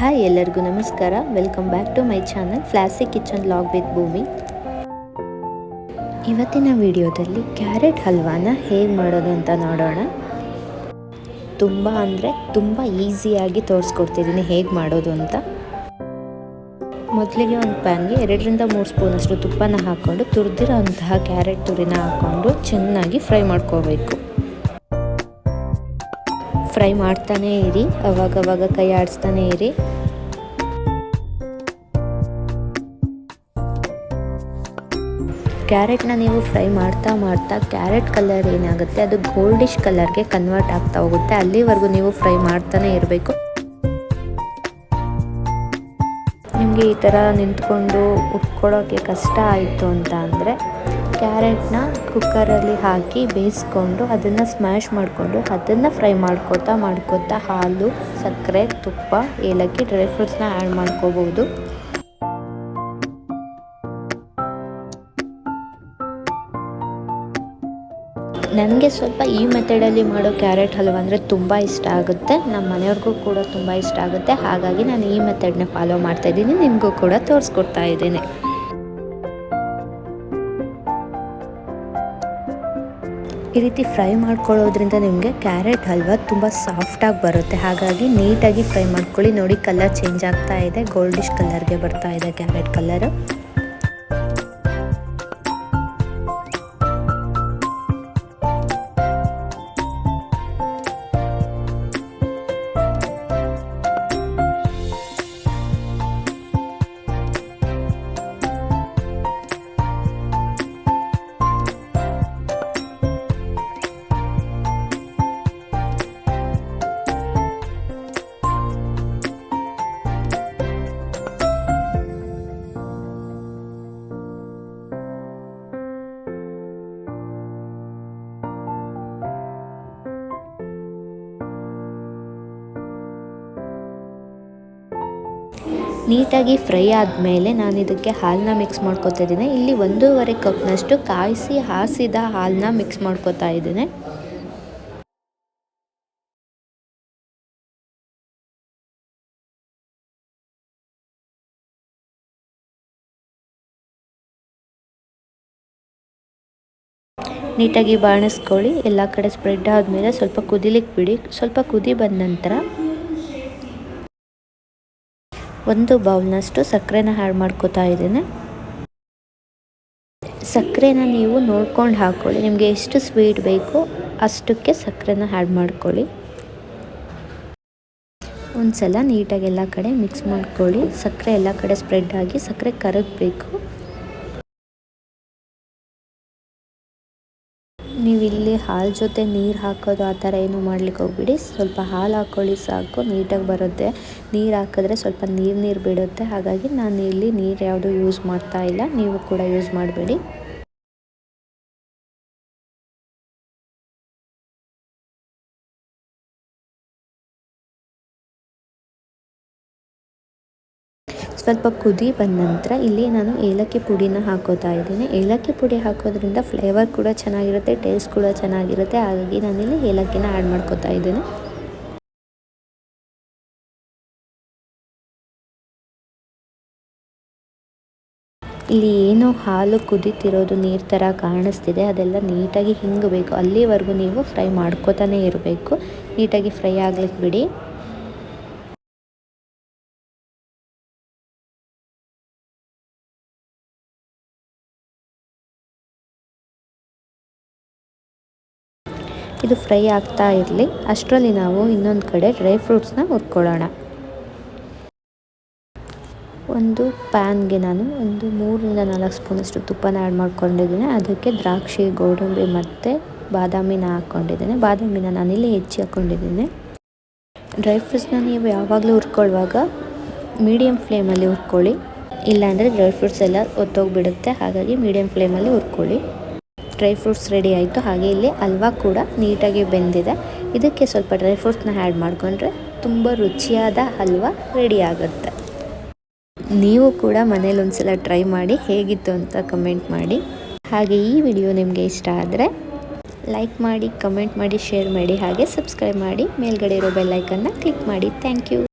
Hi ಎಲ್ಲರಿಗೂ ನಮಸ್ಕಾರ. Welcome back to my channel Flossy kitchen log with Bhoomi ಇವತ್ತಿನ ವಿಡಿಯೋದಲ್ಲಿ ಕ್ಯಾರೆಟ್ ಹಲ್ವಾನ ಹೇಗೆ ಮಾಡೋದು ಅಂತ ನೋಡೋಣ. ತುಂಬ ಅಂದರೆ ತುಂಬ ಈಸಿಯಾಗಿ ತೋರಿಸ್ಕೊಡ್ತಿದ್ದೀನಿ ಹೇಗೆ ಮಾಡೋದು ಅಂತ. ಮೊದಲಿಗೆ ಒಂದು ಪ್ಯಾನ್ಗೆ ಎರಡರಿಂದ ಮೂರು ಸ್ಪೂನಷ್ಟು ತುಪ್ಪನ ಹಾಕ್ಕೊಂಡು ತುರಿದಿರೋ ಅಂತಹ ಕ್ಯಾರೆಟ್ ತುರಿನ ಹಾಕ್ಕೊಂಡು ಚೆನ್ನಾಗಿ ಫ್ರೈ ಮಾಡ್ಕೋಬೇಕು. ಫ್ರೈ ಮಾಡ್ತಾನೇ ಇರಿ, ಅವಾಗವಾಗ ಕೈ ಆಡಿಸ್ತಾನೆ ಇರಿ. ಕ್ಯಾರೆಟ್ನ ನೀವು ಫ್ರೈ ಮಾಡ್ತಾ ಮಾಡ್ತಾ ಕ್ಯಾರೆಟ್ ಕಲರ್ ಏನಾಗುತ್ತೆ, ಅದು ಗೋಲ್ಡಿಶ್ ಕಲರ್ಗೆ ಕನ್ವರ್ಟ್ ಆಗ್ತಾ ಹೋಗುತ್ತೆ, ಅಲ್ಲಿವರೆಗೂ ನೀವು ಫ್ರೈ ಮಾಡ್ತಾನೆ ಇರಬೇಕು. ನಿಮಗೆ ಈ ಥರ ನಿಂತ್ಕೊಂಡು ಉಟ್ಕೊಳ್ಳೋಕ್ಕೆ ಕಷ್ಟ ಆಯಿತು ಅಂತ ಅಂದರೆ ಕ್ಯಾರೆಟ್ನ ಕುಕ್ಕರಲ್ಲಿ ಹಾಕಿ ಬೇಯಿಸ್ಕೊಂಡು ಅದನ್ನು ಸ್ಮ್ಯಾಶ್ ಮಾಡಿಕೊಂಡು ಅದನ್ನು ಫ್ರೈ ಮಾಡ್ಕೋತಾ ಮಾಡ್ಕೋತಾ ಹಾಲು, ಸಕ್ಕರೆ, ತುಪ್ಪ, ಏಲಕ್ಕಿ, ಡ್ರೈ ಫ್ರೂಟ್ಸ್ನ ಆ್ಯಡ್ ಮಾಡ್ಕೋಬೋದು. ನನಗೆ ಸ್ವಲ್ಪ ಈ ಮೆಥಡಲ್ಲಿ ಮಾಡೋ ಕ್ಯಾರೆಟ್ ಹಲ್ವ ಅಂದರೆ ತುಂಬ ಇಷ್ಟ ಆಗುತ್ತೆ. ನಮ್ಮ ಮನೆಯವ್ರಿಗೂ ಕೂಡ ತುಂಬ ಇಷ್ಟ ಆಗುತ್ತೆ. ಹಾಗಾಗಿ ನಾನು ಈ ಮೆಥಡ್ನ ಫಾಲೋ ಮಾಡ್ತಾಯಿದ್ದೀನಿ ನಿಮಗೂ ಕೂಡ ತೋರಿಸ್ಕೊಡ್ತಾ ಇದ್ದೀನಿ. ಈ ರೀತಿ ಫ್ರೈ ಮಾಡ್ಕೊಳ್ಳೋದ್ರಿಂದ ನಿಮಗೆ ಕ್ಯಾರೆಟ್ ಹಲ್ವಾ ತುಂಬ ಸಾಫ್ಟಾಗಿ ಬರುತ್ತೆ. ಹಾಗಾಗಿ ನೀಟಾಗಿ ಫ್ರೈ ಮಾಡ್ಕೊಳ್ಳಿ. ನೋಡಿ, ಕಲರ್ ಚೇಂಜ್ ಆಗ್ತಾ ಇದೆ. ಗೋಲ್ಡಿಶ್ ಕಲರ್ಗೆ ಬರ್ತಾ ಇದೆ ಕ್ಯಾರೆಟ್ ಕಲರ್ ನೀಟಾಗಿ ಫ್ರೈ ಆದಮೇಲೆ ನಾನು ಇದಕ್ಕೆ ಹಾಲನ್ನ ಮಿಕ್ಸ್ ಮಾಡ್ಕೊತಾ ಇದ್ದೀನಿ. ಇಲ್ಲಿ ಒಂದೂವರೆ ಕಪ್ನಷ್ಟು ಕಾಯಿಸಿ ಹಾಸಿದ ಹಾಲನ್ನ ಮಿಕ್ಸ್ ಮಾಡ್ಕೊತಾ ಇದ್ದೀನಿ. ನೀಟಾಗಿ ಬಾಣಿಸ್ಕೊಳ್ಳಿ. ಎಲ್ಲ ಕಡೆ ಸ್ಪ್ರೆಡ್ ಆದಮೇಲೆ ಸ್ವಲ್ಪ ಕುದಿಲಿಕ್ಕೆ ಬಿಡಿ. ಸ್ವಲ್ಪ ಕುದಿ ಬಂದ ನಂತರ ಒಂದು ಬೌಲ್ನಷ್ಟು ಸಕ್ಕರೆನ ಆ್ಯಡ್ ಮಾಡ್ಕೋತಾ ಇದ್ದೇನೆ. ಸಕ್ಕರೆನ ನೀವು ನೋಡ್ಕೊಂಡು ಹಾಕ್ಕೊಳ್ಳಿ ನಿಮಗೆ ಎಷ್ಟು ಸ್ವೀಟ್ ಬೇಕೋ ಅಷ್ಟಕ್ಕೆ ಸಕ್ಕರೆನ ಆ್ಯಡ್ ಮಾಡ್ಕೊಳ್ಳಿ. ಒಂದು ಸಲ ನೀಟಾಗಿ ಎಲ್ಲ ಕಡೆ ಮಿಕ್ಸ್ ಮಾಡ್ಕೊಳ್ಳಿ. ಸಕ್ಕರೆ ಎಲ್ಲ ಕಡೆ ಸ್ಪ್ರೆಡ್ ಆಗಿ ಸಕ್ಕರೆ ಕರಗಬೇಕು. ನೀವು ಇಲ್ಲಿ ಹಾಲು ಜೊತೆ ನೀರು ಹಾಕೋದು ಆ ಥರ ಏನು ಮಾಡ್ಲಿಕ್ಕೆ ಹೋಗ್ಬಿಡಿ. ಸ್ವಲ್ಪ ಹಾಲು ಹಾಕ್ಕೊಳ್ಳಿ ಸಾಕು, ನೀಟಾಗಿ ಬರುತ್ತೆ. ನೀರು ಹಾಕಿದ್ರೆ ಸ್ವಲ್ಪ ನೀರು ನೀರು ಬಿಡುತ್ತೆ. ಹಾಗಾಗಿ ನಾನು ಇಲ್ಲಿ ನೀರು ಯಾವುದು ಯೂಸ್ ಮಾಡ್ತಾ ಇಲ್ಲ. ನೀವು ಕೂಡ ಯೂಸ್ ಮಾಡಬೇಡಿ. ಸ್ವಲ್ಪ ಕುದಿ ಬಂದ ನಂತರ ಇಲ್ಲಿ ನಾನು ಏಲಕ್ಕಿ ಪುಡಿನ ಹಾಕೋತಾ ಇದ್ದೀನಿ. ಏಲಕ್ಕಿ ಪುಡಿ ಹಾಕೋದ್ರಿಂದ ಫ್ಲೇವರ್ ಕೂಡ ಚೆನ್ನಾಗಿರುತ್ತೆ ಟೇಸ್ಟ್ ಕೂಡ ಚೆನ್ನಾಗಿರುತ್ತೆ. ಹಾಗಾಗಿ ನಾನಿಲ್ಲಿ ಏಲಕ್ಕಿನ ಆ್ಯಡ್ ಮಾಡ್ಕೋತಾ ಇದ್ದೀನಿ. ಇಲ್ಲಿ ಏನೋ ಹಾಲು ಕುದಿತಿರೋದು ನೀರು ಥರ ಕಾಣಿಸ್ತಿದೆ. ಅದೆಲ್ಲ ನೀಟಾಗಿ ಹಿಂಗಬೇಕು. ಅಲ್ಲಿವರೆಗೂ ನೀವು ಫ್ರೈ ಮಾಡ್ಕೋತಾನೆ ಇರಬೇಕು. ನೀಟಾಗಿ ಫ್ರೈ ಆಗ್ಲಿಕ್ಕೆ ಬಿಡಿ. ಇದು ಫ್ರೈ ಆಗ್ತಾ ಇರಲಿ. ಅಷ್ಟರಲ್ಲಿ ನಾವು ಇನ್ನೊಂದು ಕಡೆ ಡ್ರೈ ಫ್ರೂಟ್ಸ್ನ ಹುರ್ಕೊಳ್ಳೋಣ. ಒಂದು ಪ್ಯಾನ್ಗೆ ನಾನು ಒಂದು ಮೂರರಿಂದ ನಾಲ್ಕು ಸ್ಪೂನಷ್ಟು ತುಪ್ಪನ ಆ್ಯಡ್ ಮಾಡ್ಕೊಂಡಿದ್ದೀನಿ. ಅದಕ್ಕೆ ದ್ರಾಕ್ಷಿ, ಗೋಡಂಬಿ ಮತ್ತು ಬಾದಾಮಿನ ಹಾಕ್ಕೊಂಡಿದ್ದೀನಿ ಬಾದಾಮಿನ ನಾನಿಲ್ಲಿ ಹೆಚ್ಚಿ ಹಾಕ್ಕೊಂಡಿದ್ದೀನಿ ಡ್ರೈ ಫ್ರೂಟ್ಸ್ನ ನೀವು ಯಾವಾಗಲೂ ಹುರ್ಕೊಳ್ಳುವಾಗ ಮೀಡಿಯಮ್ ಫ್ಲೇಮಲ್ಲಿ ಹುರ್ಕೊಳ್ಳಿ. ಇಲ್ಲಾಂದರೆ ಡ್ರೈ ಫ್ರೂಟ್ಸ್ ಎಲ್ಲ ಒತ್ತೋಗಿಬಿಡುತ್ತೆ. ಹಾಗಾಗಿ ಮೀಡಿಯಮ್ ಫ್ಲೇಮಲ್ಲಿ ಹುರ್ಕೊಳ್ಳಿ. ಡ್ರೈ ಫ್ರೂಟ್ಸ್ ರೆಡಿ ಆಯಿತು. ಹಾಗೆ ಇಲ್ಲಿ ಹಲ್ವಾ ಕೂಡ ನೀಟಾಗಿ ಬೆಂದಿದೆ. ಇದಕ್ಕೆ ಸ್ವಲ್ಪ ಡ್ರೈ ಫ್ರೂಟ್ಸ್ನ ಆ್ಯಡ್ ಮಾಡಿಕೊಂಡ್ರೆ ತುಂಬ ರುಚಿಯಾದ ಹಲ್ವಾ ರೆಡಿ ಆಗುತ್ತೆ. ನೀವು ಕೂಡ ಮನೇಲಿ ಒಂದ್ಸಲ ಟ್ರೈ ಮಾಡಿ ಹೇಗಿತ್ತು ಅಂತ ಕಮೆಂಟ್ ಮಾಡಿ. ಹಾಗೆ ಈ ವಿಡಿಯೋ ನಿಮಗೆ ಇಷ್ಟ ಆದರೆ ಲೈಕ್ ಮಾಡಿ ಕಮೆಂಟ್ ಮಾಡಿ ಶೇರ್ ಮಾಡಿ, ಹಾಗೆ ಸಬ್ಸ್ಕ್ರೈಬ್ ಮಾಡಿ. ಮೇಲ್ಗಡೆ ಇರೋ ಬೆಲ್ಲೈಕನ್ನ ಕ್ಲಿಕ್ ಮಾಡಿ. Thank you